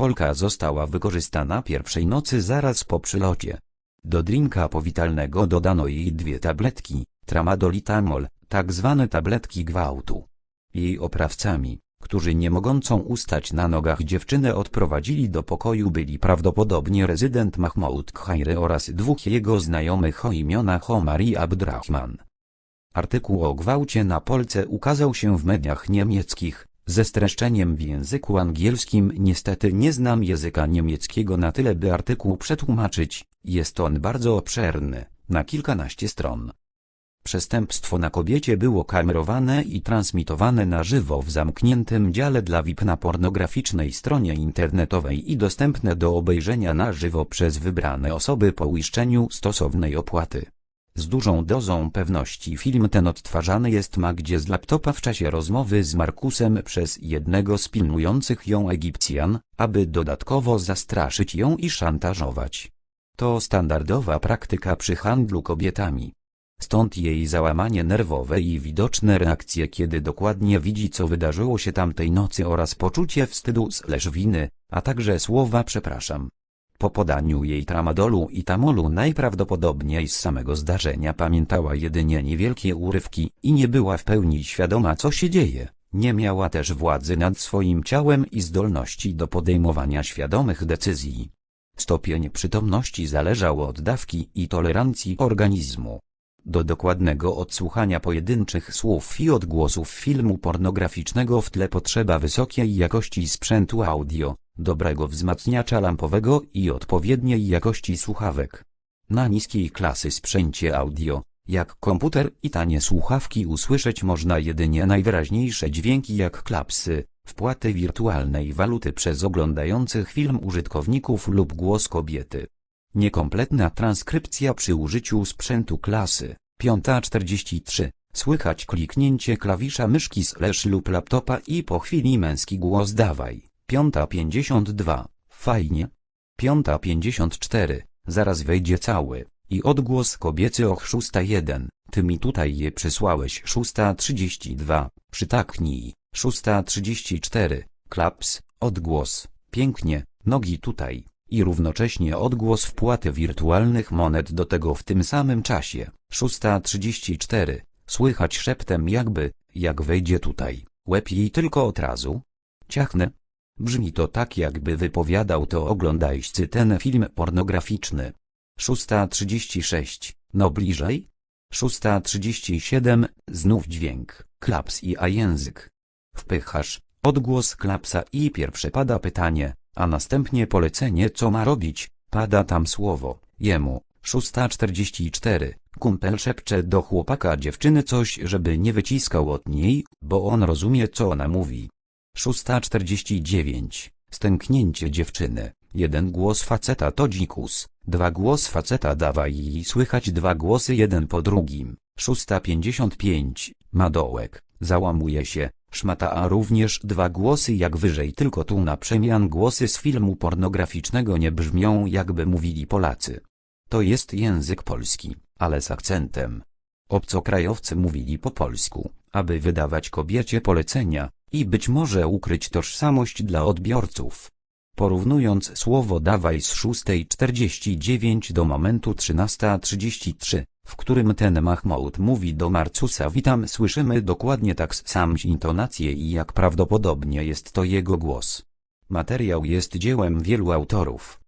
Polka została wykorzystana pierwszej nocy zaraz po przylocie. Do drinka powitalnego dodano jej dwie tabletki, tramadol i tamol, tak zwane tabletki gwałtu. Jej oprawcami, którzy nie mogącą ustać na nogach dziewczynę odprowadzili do pokoju byli prawdopodobnie rezydent Mahmoud Khairy oraz dwóch jego znajomych o imionach Omar i Abdrahman. Artykuł o gwałcie na Polce ukazał się w mediach niemieckich, ze streszczeniem w języku angielskim niestety nie znam języka niemieckiego na tyle by artykuł przetłumaczyć, jest on bardzo obszerny, na kilkanaście stron. Przestępstwo na kobiecie było kamerowane i transmitowane na żywo w zamkniętym dziale dla VIP na pornograficznej stronie internetowej i dostępne do obejrzenia na żywo przez wybrane osoby po uiszczeniu stosownej opłaty. Z dużą dozą pewności film ten odtwarzany jest Magdzie z laptopa w czasie rozmowy z Markusem przez jednego z pilnujących ją Egipcjan, aby dodatkowo zastraszyć ją i szantażować. To standardowa praktyka przy handlu kobietami. Stąd jej załamanie nerwowe i widoczne reakcje kiedy dokładnie widzi co wydarzyło się tamtej nocy oraz poczucie wstydu slash winy, a także słowa przepraszam. Po podaniu jej tramadolu i tamolu najprawdopodobniej z samego zdarzenia pamiętała jedynie niewielkie urywki i nie była w pełni świadoma co się dzieje. Nie miała też władzy nad swoim ciałem i zdolności do podejmowania świadomych decyzji. Stopień przytomności zależał od dawki i tolerancji organizmu. Do dokładnego odsłuchania pojedynczych słów i odgłosów filmu pornograficznego w tle potrzeba wysokiej jakości sprzętu audio, dobrego wzmacniacza lampowego i odpowiedniej jakości słuchawek. Na niskiej klasy sprzęcie audio, jak komputer i tanie słuchawki usłyszeć można jedynie najwyraźniejsze dźwięki jak klapsy, wpłaty wirtualnej waluty przez oglądających film użytkowników lub głos kobiety. Niekompletna transkrypcja przy użyciu sprzętu klasy 5.43. Słychać kliknięcie klawisza myszki slash lub laptopa i po chwili męski głos dawaj. 5.52. Fajnie. 5.54. Zaraz wejdzie cały. I odgłos kobiecy och 6.1. Ty mi tutaj je przysłałeś 6.32. Przytaknij. 6.34. Klaps. Odgłos. Pięknie. Nogi tutaj i równocześnie odgłos wpłaty wirtualnych monet do tego w tym samym czasie. 6.34. Słychać szeptem jakby, jak wejdzie tutaj, łeb jej tylko od razu. Ciachnę. Brzmi to tak jakby wypowiadał to oglądajcy ten film pornograficzny. 6.36. No bliżej? 6.37. Znów dźwięk, klaps i a język. Wpychasz, odgłos klapsa i pierwsze pada pytanie, a następnie polecenie co ma robić, pada tam słowo, jemu, 6.44, kumpel szepcze do chłopaka dziewczyny coś żeby nie wyciskał od niej, bo on rozumie co ona mówi. 6.49, stęknięcie dziewczyny, jeden głos faceta to dzikus, dwa głos faceta dawaj i słychać dwa głosy jeden po drugim. 655, ma dołek, załamuje się, szmata a również dwa głosy jak wyżej tylko tu na przemian głosy z filmu pornograficznego nie brzmią jakby mówili Polacy. To jest język polski, ale z akcentem. Obcokrajowcy mówili po polsku, aby wydawać kobiecie polecenia i być może ukryć tożsamość dla odbiorców. Porównując słowo dawaj z 6.49 do momentu 13.33, w którym ten Mahmoud mówi do Marcusa witam słyszymy dokładnie tak sam intonację i jak prawdopodobnie jest to jego głos. Materiał jest dziełem wielu autorów.